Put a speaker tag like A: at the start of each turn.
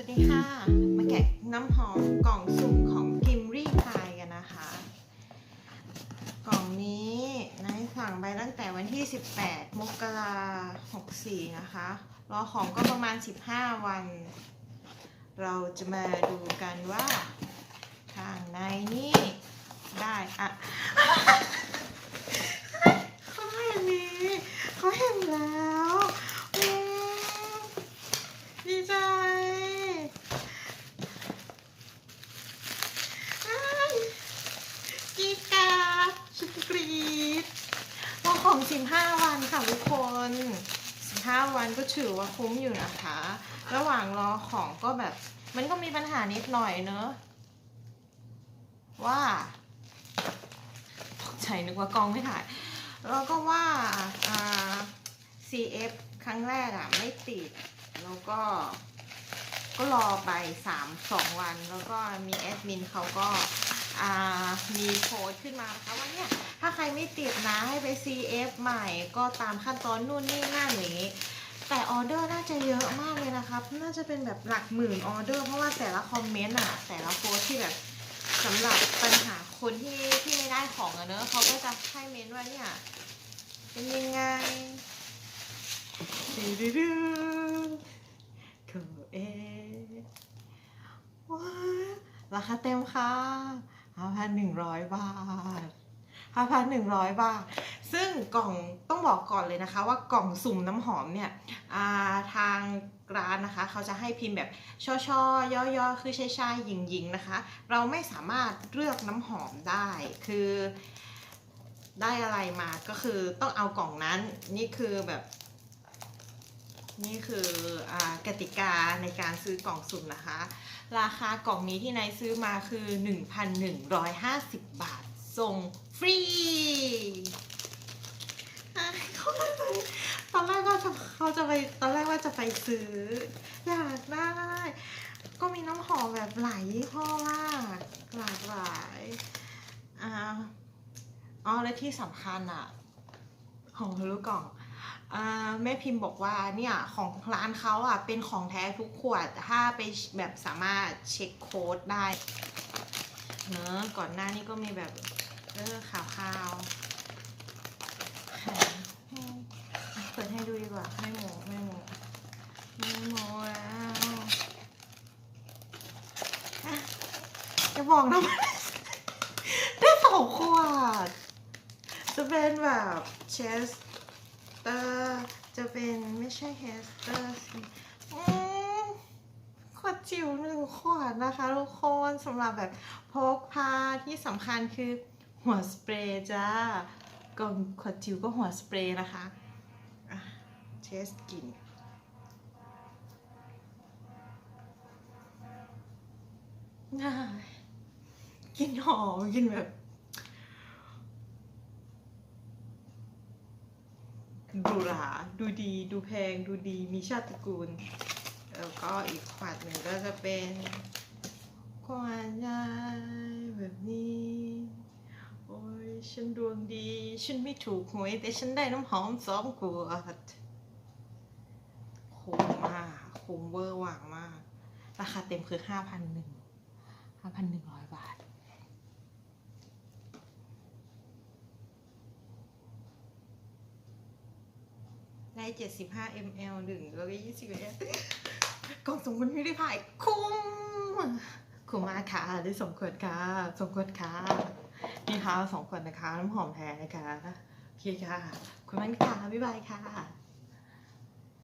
A: วัสดีค่ะ มาแกะน้ำหอมกล่องสุ่มของพิมรี่พายกันนะคะ กล่องนี้นายสั่งไปตั้งแต่วันที่ 18 มกราคม64นะคะ รอของก็ประมาณ 15 วัน เราจะมาดูกันว่าข้างในนี่ได้อะ เขาได้อันนี้เขาเห็นแล้วอืมดีใจอ้ายกรีดกราดชุดกรีด รอของ15 วันค่ะทุกคน 15 วันก็ถือว่าคุ้มอยู่นะคะ ระหว่างรอของก็แบบ มันก็มีปัญหานิดหน่อยเนอะว่าตกใจนึกว่ากล้องไม่ถ่าย แล้วก็ว่าอ่า CF ครั้งแรกอะไม่ติด แล้วก็ก็รอไปสามสองวัน แล้วก็มีแอดมินเขาก็ มีโพสต์ขึ้นมานะคะว่าเนี่ยถ้าใครไม่ติดนะให้ไป CF ใหม่ก็ตามขั้นตอนนู่นนี่นั่นอย่างนี้แต่ออเดอร์น่าจะเยอะมากเลยนะครับ น่าจะเป็นแบบหลักหมื่นออเดอร์ เพราะว่าแต่ละคอมเมนต์อะแต่ละโพสต์ที่แบบสำหรับปัญหาคนที่ที่ไม่ได้ของอะเนอะเขาก็จะให้เมนว่าเนี่ย เป็นยังไงดื้อดื้อดื้อคือเอว้าราคาเต็มค่ะ 5,100บาท5,100บาท ซึ่งกล่องต้องบอกก่อนเลยนะคะ ว่ากล่องสุ่มน้ำหอมเนี่ยาทางร้านนะคะ เขาจะให้พิมพ์แบบช่อช่อย่อๆ คือชายชายหญิงหญิงๆนะคะ เราไม่สามารถเลือกน้ำหอมได้ คือได้อะไรมาก็คือต้องเอากล่องนั้น นี่คือแบบ นี่คืออ กติกาในการซื้อกล่องสุ่มนะคะ ราคากล่องนี้ที่นายซื้อมาคือ 1,150 บาท ส่งฟรีอะเขาไม่ไปตอนแรกว่าจะเขาจะไปตอนแรกว่าจะไปซื้อ อยากได้ ก็มีน้ำหอมแบบหลายยี่ห้อมากหลากหลายอ่าอ๋อและที่สำคัญอะของทะลุกล่อง แม่พิมพ์บอกว่าเนี่ยของร้านเขาอะเป็นของแท้ทุกขวด ถ้าไปแบบสามารถเช็คโค้ดได้เนอะก่อนหน้านี้ก็มีแบบเออขาวขาวเปิดให้ดูดีกว่าไม่โมไม่โมไม่โมแล้วอะจะบอกนะได้สองขวด จะเป็นแบบเชส เตอร์ จะเป็นไม่ใช่เฮสเตอร์สิขวดจิ๋วหนึ่งขวดนะคะทุกคนสำหรับแบบพกพาที่สำคัญคือหัวสเปรย์จ้ากล่องขวดจิ๋วก็หัวสเปรย์นะคะเทสกลิ่นน่ากลินหอมกลินแบบ ดูหราดูดีดูแพงดูดีมีชาติตระกูล แล้วก็อีกขวดหนึ่งก็จะเป็นขวดใหญ่แบบนี้ โอ้ยฉันดวงดี ฉันไม่ถูกหวยแต่ฉันได้น้ำหอมสองขวดคุ้มมากคุ้มเวอร์หวังมาก ราคาเต็มคือห้าพันหนึ่งห้าพันหนึ่งร้อยบาท ได้ 75 ml หนึ่งแล้วก็20 ml กล่องสมคุณไม่ได้ผ่ายคุ้ม คุ้มมากค่ะได้สมควรค่ะ สมควรค่ะ นี่ค่ะสองขวดนะคะ น้ำหอมแท้นะคะ โอเคค่ะ คุณมันค่ะ บ๊ายบายค่ะ